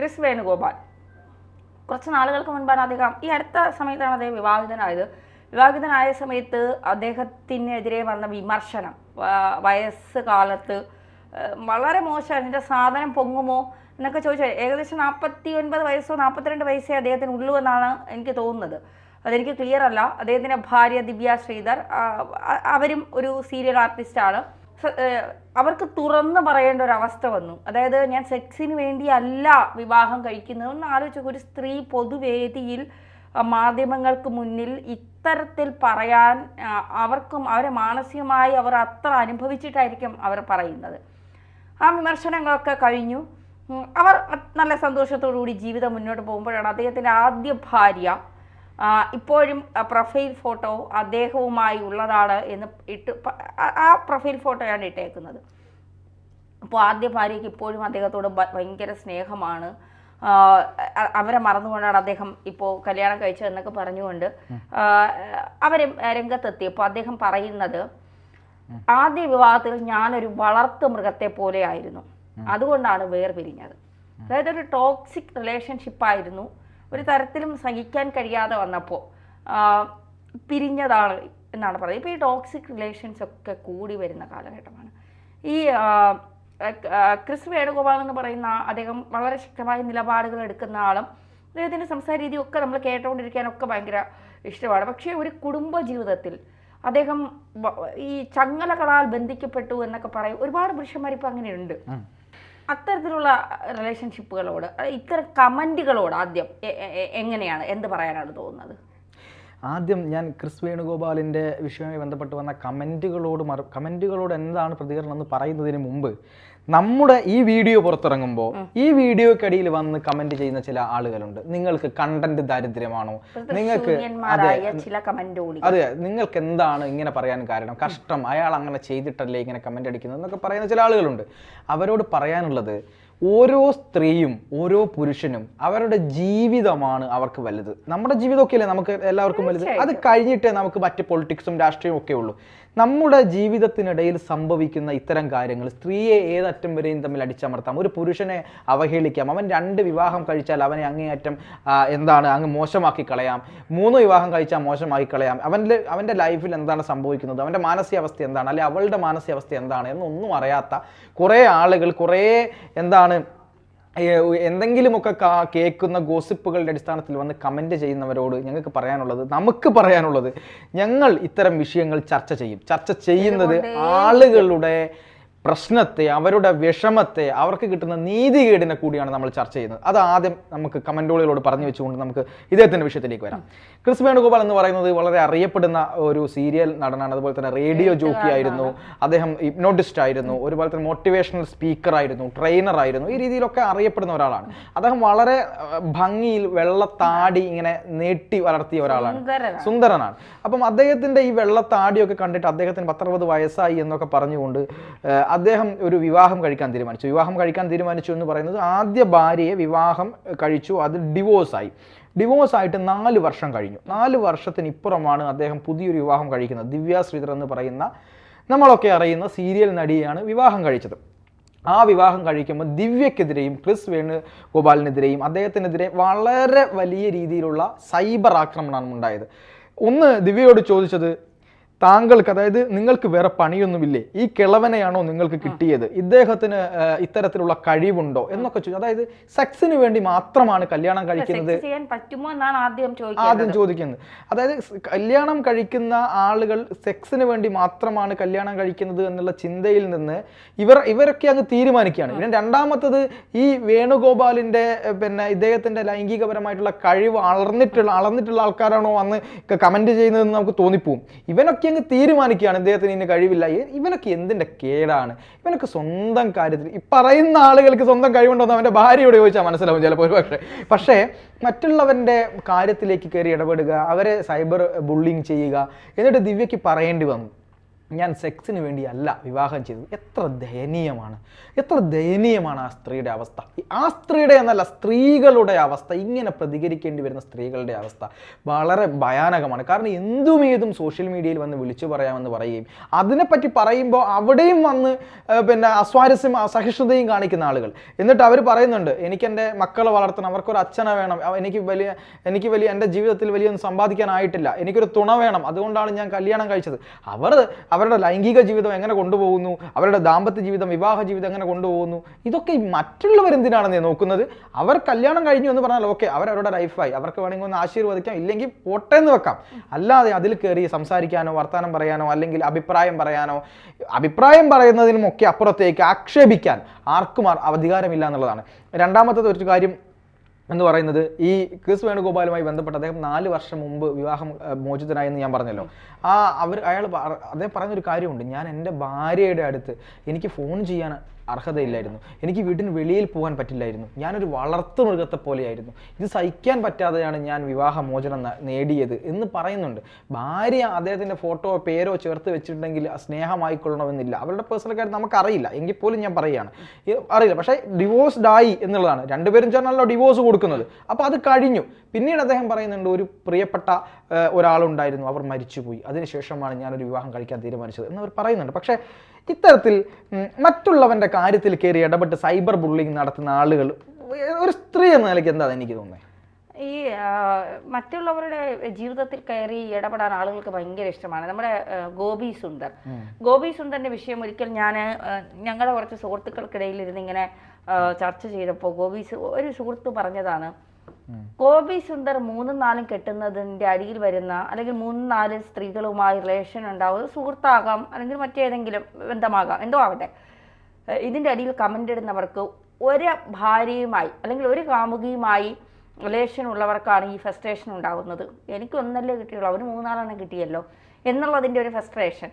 Chris Venugopal. കുറച്ച് നാളുകൾക്ക് മുൻപാണ് അദ്ദേഹം ഈ അടുത്ത സമയത്താണ് അദ്ദേഹം വിവാഹിതനായത്. വിവാഹിതനായ സമയത്ത് അദ്ദേഹത്തിനെതിരെ വന്ന വിമർശനം വയസ്സ് കാലത്ത് വളരെ മോശമാണ് എന്റെ സാധനം പൊങ്ങുമോ? എന്നൊക്കെ ചോദിച്ചാൽ ഏകദേശം നാൽപ്പത്തി ഒൻപത് വയസ്സോ നാൽപ്പത്തിരണ്ട് വയസ്സേ അദ്ദേഹത്തിന് ഉള്ളൂ എന്നാണ് എനിക്ക് തോന്നുന്നത്. അതെനിക്ക് ക്ലിയർ അല്ല. അദ്ദേഹത്തിന്റെ ഭാര്യ ദിവ്യ ശ്രീധർ അവരും ഒരു സീരിയൽ ആർട്ടിസ്റ്റാണ് അവർക്ക് തുറന്ന് പറയേണ്ട ഒരു അവസ്ഥ വന്നു. അതായത് ഞാൻ സെക്സിന് വേണ്ടിയല്ല വിവാഹം കഴിക്കുന്നത് ഒന്ന് ആലോചിച്ച ഒരു സ്ത്രീ പൊതുവേദിയിൽ മാധ്യമങ്ങൾക്ക് മുന്നിൽ ഇത്തരത്തിൽ പറയാൻ അവർക്കും അവരെ മാനസികമായി അവർ അത്ര അനുഭവിച്ചിട്ടായിരിക്കും അവർ പറയുന്നത്. ആ വിമർശനങ്ങളൊക്കെ കഴിഞ്ഞു. അവർ നല്ല സന്തോഷത്തോടു കൂടി ജീവിതം മുന്നോട്ട് പോകുമ്പോഴാണ് അദ്ദേഹത്തിന്റെ ആദ്യ ഭാര്യ ഇപ്പോഴും പ്രൊഫൈൽ ഫോട്ടോ അദ്ദേഹവുമായി ഉള്ളതാണ് എന്ന് ഇട്ട് ആ- പ്രൊഫൈൽ ഫോട്ടോയാണ് ഇട്ടേക്കുന്നത്. അപ്പോൾ ആദ്യ ഭാര്യയ്ക്ക് ഇപ്പോഴും അദ്ദേഹത്തോട് ഭയങ്കര സ്നേഹമാണ്. അവരെ മറന്നുകൊണ്ടാണ് അദ്ദേഹം ഇപ്പോൾ കല്യാണം കഴിച്ചതെന്നൊക്കെ പറഞ്ഞുകൊണ്ട് അവരെ രംഗത്തെത്തിയപ്പോൾ അദ്ദേഹം പറയുന്നത് ആദ്യ വിവാഹത്തിൽ ഞാനൊരു വളർത്തു മൃഗത്തെ പോലെ ആയിരുന്നു അതുകൊണ്ടാണ് വേർപിരിഞ്ഞത്. അതായത് ഒരു ടോക്സിക് റിലേഷൻഷിപ്പ് ആയിരുന്നു ഒരു തരത്തിലും സഹിക്കാൻ കഴിയാതെ വന്നപ്പോൾ പിരിഞ്ഞതാണ് എന്നാണ് പറയുന്നത്. ഇപ്പോൾ ഈ ടോക്സിക് റിലേഷൻസ് ഒക്കെ കൂടി വരുന്ന കാലഘട്ടമാണ്. ഈ ക്രിസ് വേണുഗോപാൽ എന്ന് പറയുന്ന അദ്ദേഹം വളരെ ശക്തമായ നിലപാടുകൾ എടുക്കുന്ന ആളും അദ്ദേഹത്തിന്റെ സംസാര രീതിയൊക്കെ നമ്മൾ കേട്ടുകൊണ്ടിരിക്കാനൊക്കെ ഭയങ്കര ഇഷ്ടമാണ്. പക്ഷേ ഒരു കുടുംബ ജീവിതത്തിൽ അദ്ദേഹം ഈ ചങ്ങലകളാൽ ബന്ധിക്കപ്പെട്ടു എന്നൊക്കെ പറയും ഒരുപാട് പുരുഷന്മാരിപ്പോൾ അങ്ങനെയുണ്ട്. അത്തരത്തിലുള്ള റിലേഷൻഷിപ്പുകളോട് ഇത്തരം കമന്റുകളോട് ആദ്യം എങ്ങനെയാണ് എന്ത് പറയാനാണ് തോന്നുന്നത്? ആദ്യം ഞാൻ ക്രിസ് വേണുഗോപാലിന്റെ വിഷയവുമായി ബന്ധപ്പെട്ട് വന്ന കമന്റുകളോട് മറു കമന്റുകളോട് എന്താണ് പ്രതികരണം എന്ന് പറയുന്നതിന് മുമ്പ് നമ്മുടെ ഈ വീഡിയോ പുറത്തിറങ്ങുമ്പോൾ ഈ വീഡിയോക്കടിയിൽ വന്ന് കമന്റ് ചെയ്യുന്ന ചില ആളുകളുണ്ട്. നിങ്ങൾക്ക് കണ്ടന്റ് ദാരിദ്ര്യമാണോ? നിങ്ങൾക്ക് അതെ നിങ്ങൾക്ക് എന്താണ് ഇങ്ങനെ പറയാൻ കാരണം? കഷ്ടം. അയാൾ അങ്ങനെ ചെയ്തിട്ടല്ലേ ഇങ്ങനെ കമന്റ് അടിക്കുന്നത് എന്നൊക്കെ പറയുന്ന ചില ആളുകളുണ്ട്. അവരോട് പറയാനുള്ളത് ഓരോ സ്ത്രീയും ഓരോ പുരുഷനും അവരുടെ ജീവിതമാണ് അവർക്ക് വലുത്. നമ്മുടെ ജീവിതമൊക്കെ അല്ലേ നമുക്ക് എല്ലാവർക്കും വലുത്? അത് കഴിഞ്ഞിട്ടേ നമുക്ക് മറ്റ് പൊളിറ്റിക്സും രാഷ്ട്രീയവും ഒക്കെ ഉള്ളൂ. നമ്മുടെ ജീവിതത്തിനിടയിൽ സംഭവിക്കുന്ന ഇത്തരം കാര്യങ്ങൾ സ്ത്രീയെ ഏതറ്റം വരെയും തമ്മിൽ അടിച്ചമർത്താം. ഒരു പുരുഷനെ അവഹേളിക്കാം. അവൻ രണ്ട് വിവാഹം കഴിച്ചാൽ അവനെ അങ്ങേയറ്റം എന്താണ് അങ്ങ് മോശമാക്കി കളയാം. മൂന്ന് വിവാഹം കഴിച്ചാൽ മോശമാക്കി കളയാം. അവന്റെ അവന്റെ ലൈഫിൽ എന്താണ് സംഭവിക്കുന്നത്? അവന്റെ മാനസികാവസ്ഥ എന്താണ്? അല്ലെ അവളുടെ മാനസികാവസ്ഥ എന്താണ്? എന്നൊന്നും അറിയാത്ത കുറേ ആളുകൾ കുറേ എന്താണ് ഏ, എന്തെങ്കിലുമൊക്കെ കേൾക്കുന്ന ഗോസിപ്പുകളുടെ അടിസ്ഥാനത്തിൽ വന്ന് കമന്റ് ചെയ്യുന്നവരോട് ഞങ്ങൾക്ക് പറയാനുള്ളത് നമുക്ക് പറയാനുള്ളത് ഞങ്ങൾ ഇത്തരം വിഷയങ്ങൾ ചർച്ച ചെയ്യും. ചർച്ച ചെയ്യുന്നത് ആളുകളുടെ പ്രശ്നത്തെ അവരുടെ വിഷമത്തെ അവർക്ക് കിട്ടുന്ന നീതികേടിനെ കൂടിയാണ് നമ്മൾ ചർച്ച ചെയ്യുന്നത്. അത് ആദ്യം നമുക്ക് കമന്റുകളിലൂടെ പറഞ്ഞു വെച്ചുകൊണ്ട് നമുക്ക് ഇദ്ദേഹത്തിന്റെ വിഷയത്തിലേക്ക് വരാം. ക്രിസ് വേണുഗോപാൽ എന്ന് പറയുന്നത് വളരെ അറിയപ്പെടുന്ന ഒരു സീരിയൽ നടനാണ്. അതുപോലെ തന്നെ റേഡിയോ ജോക്കി ആയിരുന്നു. അദ്ദേഹം ഹിപ്നോട്ടിസ്റ്റ് ആയിരുന്നു. ഒരുപോലെ തന്നെ മോട്ടിവേഷണൽ സ്പീക്കർ ആയിരുന്നു ട്രെയിനർ ആയിരുന്നു. ഈ രീതിയിലൊക്കെ അറിയപ്പെടുന്ന ഒരാളാണ്. അദ്ദേഹം വളരെ ഭംഗിയിൽ വെള്ളത്താടി ഇങ്ങനെ നീട്ടി വളർത്തിയ ഒരാളാണ്. സുന്ദരനാണ്. അപ്പം അദ്ദേഹത്തിന്റെ ഈ വെള്ളത്താടിയൊക്കെ കണ്ടിട്ട് അദ്ദേഹത്തിന് പത്തറുപത് വയസ്സായി എന്നൊക്കെ പറഞ്ഞുകൊണ്ട് അദ്ദേഹം ഒരു വിവാഹം കഴിക്കാൻ തീരുമാനിച്ചു. വിവാഹം കഴിക്കാൻ തീരുമാനിച്ചു എന്ന് പറയുന്നത് ആദ്യ ഭാര്യയെ വിവാഹം കഴിച്ചു. അത് ഡിവോഴ്സ് ആയി. ഡിവോഴ്സ് ആയിട്ട് നാല് വർഷം കഴിഞ്ഞു. നാല് വർഷത്തിന് ഇപ്പുറമാണ് അദ്ദേഹം പുതിയൊരു വിവാഹം കഴിക്കുന്നത്. ദിവ്യ ശ്രീധർ എന്ന് പറയുന്ന നമ്മളൊക്കെ അറിയുന്ന സീരിയൽ നടിയാണ് വിവാഹം കഴിച്ചത്. ആ വിവാഹം കഴിക്കുമ്പോൾ ദിവ്യക്കെതിരെയും ക്രിസ് വേണുഗോപാലിനെതിരെയും അദ്ദേഹത്തിനെതിരെ വളരെ വലിയ രീതിയിലുള്ള സൈബർ ആക്രമണമാണ് ഉണ്ടായത്. ഒന്ന് ദിവ്യയോട് ചോദിച്ചത് താങ്കൾക്ക് അതായത് നിങ്ങൾക്ക് വേറെ പണിയൊന്നുമില്ലേ? ഈ കിളവനെയാണോ നിങ്ങൾക്ക് കിട്ടിയത്? ഇദ്ദേഹത്തിന് ഇത്തരത്തിലുള്ള കഴിവുണ്ടോ എന്നൊക്കെ ചോദിച്ചു. അതായത് സെക്സിന് വേണ്ടി മാത്രമാണ് കല്യാണം കഴിക്കുന്നത് ആദ്യം ചോദിക്കുന്നത്. അതായത് കല്യാണം കഴിക്കുന്ന ആളുകൾ സെക്സിന് വേണ്ടി മാത്രമാണ് കല്യാണം കഴിക്കുന്നത് എന്നുള്ള ചിന്തയിൽ നിന്ന് ഇവർ ഇവരൊക്കെ അങ്ങ് തീരുമാനിക്കുകയാണ്. പിന്നെ രണ്ടാമത്തത് ഈ വേണുഗോപാലിന്റെ പിന്നെ ഇദ്ദേഹത്തിന്റെ ലൈംഗികപരമായിട്ടുള്ള കഴിവ് അളർന്നിട്ടുള്ള അളർന്നിട്ടുള്ള ആൾക്കാരാണോ അന്ന് കമന്റ് ചെയ്യുന്നതെന്ന് നമുക്ക് തോന്നിപ്പോവും. ഇവനൊക്കെ അങ്ങ് തീരുമാനിക്കുകയാണ് ഇദ്ദേഹത്തിന് ഇന്ന് കഴിവില്ല. ഇവനൊക്കെ എന്തിന്റെ കേടാണ്? ഇവനൊക്കെ സ്വന്തം കാര്യത്തിൽ ഈ പറയുന്ന ആളുകൾക്ക് സ്വന്തം കഴിവുണ്ടോ എന്ന് അവന്റെ ഭാര്യയോട് ചോദിച്ചാൽ മനസ്സിലാവും ചിലപ്പോൾ ഒരു പക്ഷേ. പക്ഷേ മറ്റുള്ളവന്റെ കാര്യത്തിലേക്ക് കയറി ഇടപെടുക അവരെ സൈബർ ബുള്ളിങ് ചെയ്യുക എന്നിട്ട് ദിവ്യയ്ക്ക് പറയേണ്ടി വന്നു. ഞാൻ സെക്സിന് വേണ്ടിയല്ല വിവാഹം ചെയ്തത്. എത്ര ദയനീയമാണ്. എത്ര ദയനീയമാണ് ആ സ്ത്രീയുടെ അവസ്ഥ. ആ സ്ത്രീയുടെ എന്നല്ല സ്ത്രീകളുടെ അവസ്ഥ. ഇങ്ങനെ പ്രതികരിക്കേണ്ടി വരുന്ന സ്ത്രീകളുടെ അവസ്ഥ വളരെ ഭയാനകമാണ്. കാരണം എന്തും ഏതും സോഷ്യൽ മീഡിയയിൽ വന്ന് വിളിച്ചു പറയാമെന്ന് പറയുകയും അതിനെപ്പറ്റി പറയുമ്പോൾ അവിടെയും വന്ന് പിന്നെ അസ്വാരസ്യം അസഹിഷ്ണുതയും കാണിക്കുന്ന ആളുകൾ. എന്നിട്ട് അവർ പറയുന്നുണ്ട് എനിക്ക് എന്റെ മക്കളെ വളർത്തണം. അവർക്കൊരു അച്ഛനെ വേണം. എനിക്ക് വലിയ എനിക്ക് വലിയ എന്റെ ജീവിതത്തിൽ വലിയൊന്നും സമ്പാദിക്കാനായിട്ടില്ല. എനിക്കൊരു തുണ വേണം. അതുകൊണ്ടാണ് ഞാൻ കല്യാണം കഴിച്ചത്. അവർ അവരുടെ ലൈംഗിക ജീവിതം എങ്ങനെ കൊണ്ടുപോകുന്നു? അവരുടെ ദാമ്പത്യ ജീവിതം വിവാഹ ജീവിതം എങ്ങനെ കൊണ്ടുപോകുന്നു? ഇതൊക്കെ മറ്റുള്ളവർ എന്തിനാണെന്ന് നോക്കുന്നത്? അവർ കല്യാണം കഴിഞ്ഞു എന്ന് പറഞ്ഞാൽ ഓക്കെ അവരവരുടെ ലൈഫായി അവർക്ക് വേണമെങ്കിൽ ഒന്ന് ആശീർവദിക്കാം ഇല്ലെങ്കിൽ പോട്ടെ എന്ന് വെക്കാം. അല്ലാതെ അതിൽ കയറി സംസാരിക്കാനോ വർത്തമാനം പറയാനോ അല്ലെങ്കിൽ അഭിപ്രായം പറയാനോ അഭിപ്രായം പറയുന്നതിനും ഒക്കെ അപ്പുറത്തേക്ക് ആക്ഷേപിക്കാൻ ആർക്കും അധികാരമില്ല എന്നുള്ളതാണ്. രണ്ടാമത്തത് ഒരു കാര്യം എന്ന് പറയുന്നത് ഈ ക്രിസ് വേണുഗോപാലുമായി ബന്ധപ്പെട്ട് അദ്ദേഹം നാല് വർഷം മുമ്പ് വിവാഹം മോചിതനായെന്ന് ഞാൻ പറഞ്ഞല്ലോ. ആ അവർ അയാൾ അദ്ദേഹം പറയുന്നൊരു കാര്യമുണ്ട്. ഞാൻ എന്റെ ഭാര്യയുടെ അടുത്ത് എനിക്ക് ഫോൺ ചെയ്യാൻ അർഹതയില്ലായിരുന്നു. എനിക്ക് വീട്ടിന് വെളിയിൽ പോകാൻ പറ്റില്ലായിരുന്നു. ഞാനൊരു വളർത്തു മൃഗത്തെ പോലെയായിരുന്നു. ഇത് സഹിക്കാൻ പറ്റാതെയാണ് ഞാൻ വിവാഹമോചനം നേടിയത് എന്ന് പറയുന്നുണ്ട്. ഭാര്യ അദ്ദേഹത്തിന്റെ ഫോട്ടോ പേരോ ചേർത്ത് വെച്ചിട്ടുണ്ടെങ്കിൽ സ്നേഹമായിക്കൊള്ളണമെന്നില്ല. അവരുടെ പേഴ്സണൽ കാര്യം നമുക്കറിയില്ല. എങ്കിൽ പോലും ഞാൻ പറയുകയാണ്. അറിയില്ല. പക്ഷേ ഡിവോഴ്സ്ഡ് ആയി എന്നുള്ളതാണ്. രണ്ടുപേരും ചേർന്നല്ലോ ഡിവോഴ്സ് കൊടുക്കുന്നത്. അപ്പോൾ അത് കഴിഞ്ഞു. പിന്നീട് അദ്ദേഹം പറയുന്നുണ്ട് ഒരു പ്രിയപ്പെട്ട ഒരാളുണ്ടായിരുന്നു. അവർ മരിച്ചുപോയി. അതിനുശേഷമാണ് ഞാനൊരു വിവാഹം കഴിക്കാൻ തീരുമാനിച്ചത് എന്ന് അവർ പറയുന്നുണ്ട്. പക്ഷേ ഇത്തരത്തിൽ മറ്റുള്ളവന്റെ കാര്യത്തിൽ കയറി ഇടപെട്ട് സൈബർ ബുള്ളിങ് നടത്തുന്ന ആളുകൾ ഒരു സ്ത്രീ എന്ന നിലയ്ക്ക് എന്താ എനിക്ക് തോന്നുന്നത് ഈ മറ്റുള്ളവരുടെ ജീവിതത്തിൽ കയറി ഇടപെടാൻ ആളുകൾക്ക് ഭയങ്കര ഇഷ്ടമാണ്. നമ്മുടെ ഗോപി സുന്ദർ. ഗോപി സുന്ദറിന്റെ വിഷയം ഒരിക്കൽ ഞാൻ ഞങ്ങളുടെ കുറച്ച് സുഹൃത്തുക്കൾക്കിടയിൽ ഇരുന്ന് ഇങ്ങനെ ചർച്ച ചെയ്തപ്പോൾ ഗോപി ഒരു സുഹൃത്ത് പറഞ്ഞതാണ് ഗോപി സുന്ദർ മൂന്നും നാലും കെട്ടുന്നതിന്റെ അടിയിൽ വരുന്ന അല്ലെങ്കിൽ മൂന്നും നാല് സ്ത്രീകളുമായി റിലേഷൻ ഉണ്ടാവുന്നത് സുഹൃത്താകാം അല്ലെങ്കിൽ മറ്റേതെങ്കിലും ബന്ധമാകാം എന്തോ ആവട്ടെ. ഇതിന്റെ ഇതിന്റെ അടിയിൽ കമന്റ് ഇടുന്നവർക്ക് ഒരു ഭാര്യയുമായി അല്ലെങ്കിൽ ഒരു കാമുകിയുമായി റിലേഷൻ ഉള്ളവർക്കാണ് ഈ ഫ്രസ്ട്രേഷൻ ഉണ്ടാകുന്നത് എനിക്ക് ഒന്നല്ലേ കിട്ടിയുള്ളൂ അവന് മൂന്നാലെണ്ണം കിട്ടിയല്ലോ എന്നുള്ളതിന്റെ ഒരു ഫ്രസ്ട്രേഷൻ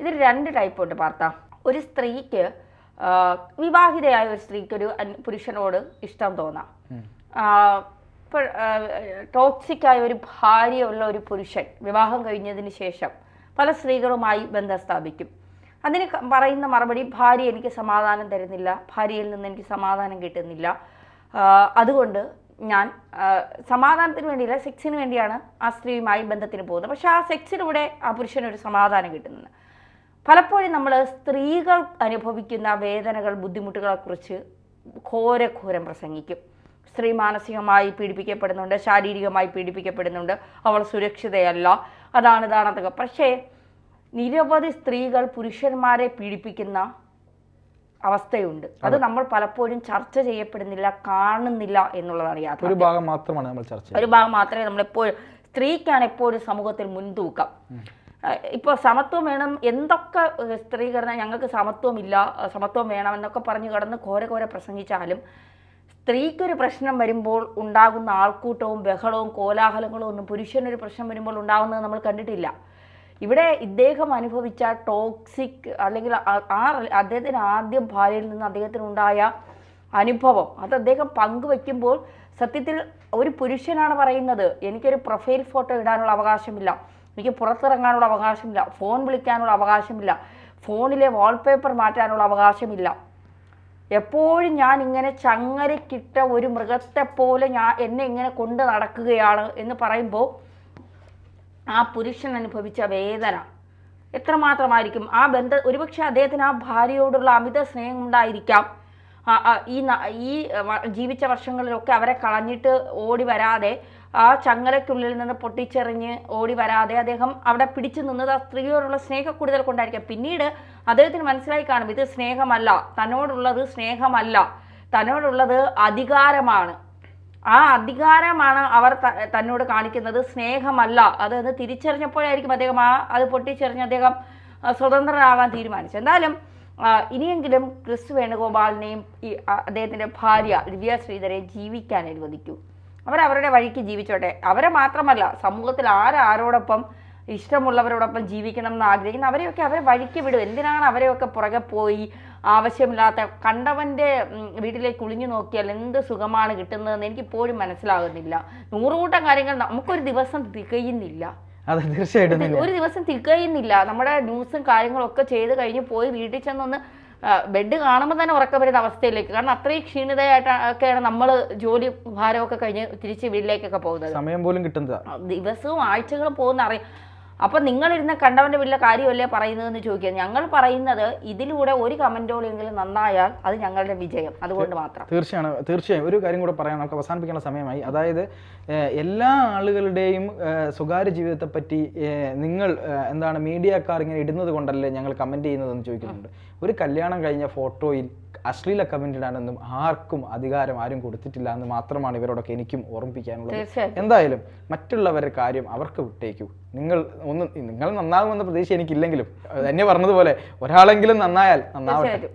ഇതിൽ രണ്ട് ടൈപ്പ് ഉണ്ട് പാർത്ത ഒരു സ്ത്രീക്ക് വിവാഹിതയായ ഒരു സ്ത്രീക്ക് ഒരു പുരുഷനോട് ഇഷ്ടം തോന്നാം. ഇപ്പോൾ ടോക്സിക് ആയ ഒരു ഭാര്യയുള്ള ഒരു പുരുഷൻ വിവാഹം കഴിഞ്ഞതിന് ശേഷം പല സ്ത്രീകളുമായി ബന്ധം സ്ഥാപിക്കും. അതിന് പറയുന്ന മറുപടി ഭാര്യ എനിക്ക് സമാധാനം തരുന്നില്ല ഭാര്യയിൽ നിന്ന് എനിക്ക് സമാധാനം കിട്ടുന്നില്ല. അതുകൊണ്ട് ഞാൻ സമാധാനത്തിന് വേണ്ടിയില്ല സെക്സിന് വേണ്ടിയാണ് ആ സ്ത്രീയുമായി ബന്ധത്തിന് പോകുന്നത്. പക്ഷെ ആ സെക്സിലൂടെ ആ പുരുഷന് ഒരു സമാധാനം കിട്ടുന്നുണ്ട് പലപ്പോഴും നമ്മൾ സ്ത്രീകൾ അനുഭവിക്കുന്ന വേദനകൾ ബുദ്ധിമുട്ടുകളെക്കുറിച്ച് ഘോരഘോരം പ്രസംഗിക്കും. സ്ത്രീ മാനസികമായി പീഡിപ്പിക്കപ്പെടുന്നുണ്ട് ശാരീരികമായി പീഡിപ്പിക്കപ്പെടുന്നുണ്ട്. അവൾ സുരക്ഷിതയല്ല. അതാണ് ഇതാണതൊക്കെ. പക്ഷേ നിരവധി സ്ത്രീകൾ പുരുഷന്മാരെ പീഡിപ്പിക്കുന്ന അവസ്ഥയുണ്ട്. അത് നമ്മൾ പലപ്പോഴും ചർച്ച ചെയ്യപ്പെടുന്നില്ല കാണുന്നില്ല എന്നുള്ളതാണ് യാത്ര ഒരു ഭാഗം മാത്രമാണ് നമ്മൾ ചർച്ച ഒരു ഭാഗം മാത്രമേ നമ്മൾ എപ്പോഴും സ്ത്രീക്കാണ് എപ്പോഴും സമൂഹത്തിൽ മുൻതൂക്കം. ഇപ്പോൾ സമത്വം വേണം എന്തൊക്കെ സ്ത്രീകരണം ഞങ്ങൾക്ക് സമത്വമില്ല സമത്വം വേണം എന്നൊക്കെ പറഞ്ഞു കിടന്ന് ഘോര ഘോര പ്രസംഗിച്ചാലും സ്ത്രീക്കൊരു പ്രശ്നം വരുമ്പോൾ ഉണ്ടാകുന്ന ആൾക്കൂട്ടവും ബഹളവും കോലാഹലങ്ങളും ഒന്നും പുരുഷനൊരു പ്രശ്നം വരുമ്പോൾ ഉണ്ടാകുന്നത് നമ്മൾ കണ്ടിട്ടില്ല. ഇവിടെ ഇദ്ദേഹം അനുഭവിച്ച ടോക്സിക് അല്ലെങ്കിൽ ആ- അദ്ദേഹത്തിന് ആദ്യം ഭാര്യയിൽ നിന്ന് അദ്ദേഹത്തിനുണ്ടായ അനുഭവം. അത് അദ്ദേഹം പങ്കുവെക്കുമ്പോൾ സത്യത്തിൽ ഒരു പുരുഷനാണ് പറയുന്നത് എനിക്കൊരു പ്രൊഫൈൽ ഫോട്ടോ ഇടാനുള്ള അവകാശമില്ല. എനിക്ക് പുറത്തിറങ്ങാനുള്ള അവകാശമില്ല. ഫോൺ വിളിക്കാനുള്ള അവകാശമില്ല. ഫോണിലെ വാൾപേപ്പർ മാറ്റാനുള്ള അവകാശമില്ല. എപ്പോഴും ഞാൻ ഇങ്ങനെ ചങ്ങരക്കിട്ട ഒരു മൃഗത്തെ പോലെ ഞാൻ എന്നെ ഇങ്ങനെ കൊണ്ട് നടക്കുകയാണ് എന്ന് പറയുമ്പോൾ ആ പുരുഷൻ അനുഭവിച്ച വേദന എത്രമാത്രമായിരിക്കും? ആ ബന്ധ ഒരുപക്ഷെ അദ്ദേഹത്തിന് ആ ഭാര്യയോടുള്ള അമിത സ്നേഹം ഉണ്ടായിരിക്കാം. ഈ ഈ ജീവിച്ച വർഷങ്ങളിലൊക്കെ അവരെ കളഞ്ഞിട്ട് ഓടി വരാതെ ആ ചങ്ങലയ്ക്കുള്ളിൽ നിന്ന് പൊട്ടിച്ചെറിഞ്ഞ് ഓടി വരാതെ അദ്ദേഹം അവിടെ പിടിച്ചു നിന്നത് ആ സ്ത്രീയോടുള്ള സ്നേഹം കൂടുതൽ കൊണ്ടായിരിക്കാം. പിന്നീട് അദ്ദേഹത്തിന് മനസ്സിലായി കാണും ഇത് സ്നേഹമല്ല തന്നോടുള്ളത് സ്നേഹമല്ല തന്നോടുള്ളത് അധികാരമാണ്. ആ അധികാരമാണ് അവർ തന്നോട് കാണിക്കുന്നത് സ്നേഹമല്ല. അത് അത് തിരിച്ചറിഞ്ഞപ്പോഴായിരിക്കും അദ്ദേഹം ആ അത് പൊട്ടിച്ചെറിഞ്ഞ് അദ്ദേഹം സ്വതന്ത്രനാകാൻ തീരുമാനിച്ചു എന്തായാലും ഇനിയെങ്കിലും ക്രിസ്തു വേണുഗോപാലിനെയും ഈ അദ്ദേഹത്തിന്റെ ഭാര്യ ദിവ്യ ശ്രീധരെ ജീവിക്കാൻ അനുവദിക്കൂ. അവരവരുടെ വഴിക്ക് ജീവിച്ചോട്ടെ. അവരെ മാത്രമല്ല സമൂഹത്തിൽ ആരാരോടൊപ്പം ഇഷ്ടമുള്ളവരോടൊപ്പം ജീവിക്കണം എന്ന് ആഗ്രഹിക്കുന്ന. അവരെയൊക്കെ അവരെ വഴിക്ക് വിടും. എന്തിനാണ് അവരെയൊക്കെ പുറകെ പോയി ആവശ്യമില്ലാത്ത കണ്ടവന്റെ വീട്ടിലേക്ക് കുളിഞ്ഞു നോക്കിയാൽ എന്ത് സുഖമാണ് കിട്ടുന്നതെന്ന് എനിക്ക് ഇപ്പോഴും മനസ്സിലാകുന്നില്ല. നൂറുകൂട്ടം കാര്യങ്ങൾ നമുക്കൊരു ദിവസം തികയുന്നില്ല. അതെ തീർച്ചയായിട്ടും ഒരു ദിവസം തികയുന്നില്ല. നമ്മുടെ ന്യൂസും കാര്യങ്ങളൊക്കെ ചെയ്ത് കഴിഞ്ഞ് പോയി വീട്ടിൽ ചെന്നൊന്ന് ബെഡ് കാണുമ്പോൾ തന്നെ ഉറക്കം വരുന്ന അവസ്ഥയിലേക്ക്. കാരണം അത്രയും ക്ഷീണിതയായിട്ടൊക്കെയാണ് നമ്മൾ ജോലി ഭാരമൊക്കെ കഴിഞ്ഞ് തിരിച്ച് വീട്ടിലേക്കൊക്കെ പോകുന്നത്. സമയം പോലും കിട്ടുന്നത്. ദിവസവും ആഴ്ചകളും പോകുന്ന അറിയാം. അപ്പൊ നിങ്ങളിരുന്ന് കണ്ടവന്റെ വീട്ടിലെ കാര്യമല്ലേ പറയുന്നതെന്ന് ചോദിക്കുക. ഞങ്ങൾ പറയുന്നത് ഇതിലൂടെ ഒരു കമന്റോളെങ്കിലും നന്നായാൽ അത് ഞങ്ങളുടെ വിജയം. അതുകൊണ്ട് മാത്രം. തീർച്ചയാണ് തീർച്ചയായും. ഒരു കാര്യം കൂടെ പറയാം. നമുക്ക് അവസാനിപ്പിക്കേണ്ട സമയമായി. അതായത് എല്ലാ ആളുകളുടെയും സ്വകാര്യ ജീവിതത്തെ പറ്റി നിങ്ങൾ എന്താണ് മീഡിയക്കാർ ഇങ്ങനെ ഇടുന്നത് കൊണ്ടല്ലേ ഞങ്ങൾ കമന്റ് ചെയ്യുന്നതെന്ന് ചോദിക്കുന്നുണ്ട്. ഒരു കല്യാണം കഴിഞ്ഞ ഫോട്ടോയിൽ അശ്ലീല കമന്റ് ഇടാനൊന്നും ആർക്കും അധികാരം ആരും കൊടുത്തിട്ടില്ല എന്ന് മാത്രമാണ് ഇവരോടൊക്കെ എനിക്കും ഓർമ്മിപ്പിക്കാനുള്ളത്. എന്തായാലും മറ്റുള്ളവരുടെ കാര്യം അവർക്ക് വിട്ടേക്കൂ. നിങ്ങൾ ഒന്ന് നിങ്ങൾ നന്നാകുമെന്ന പ്രതീക്ഷ എനിക്കില്ലെങ്കിലും. എന്നെ പറഞ്ഞതുപോലെ ഒരാളെങ്കിലും നന്നായാൽ നന്നാവട്ടെ.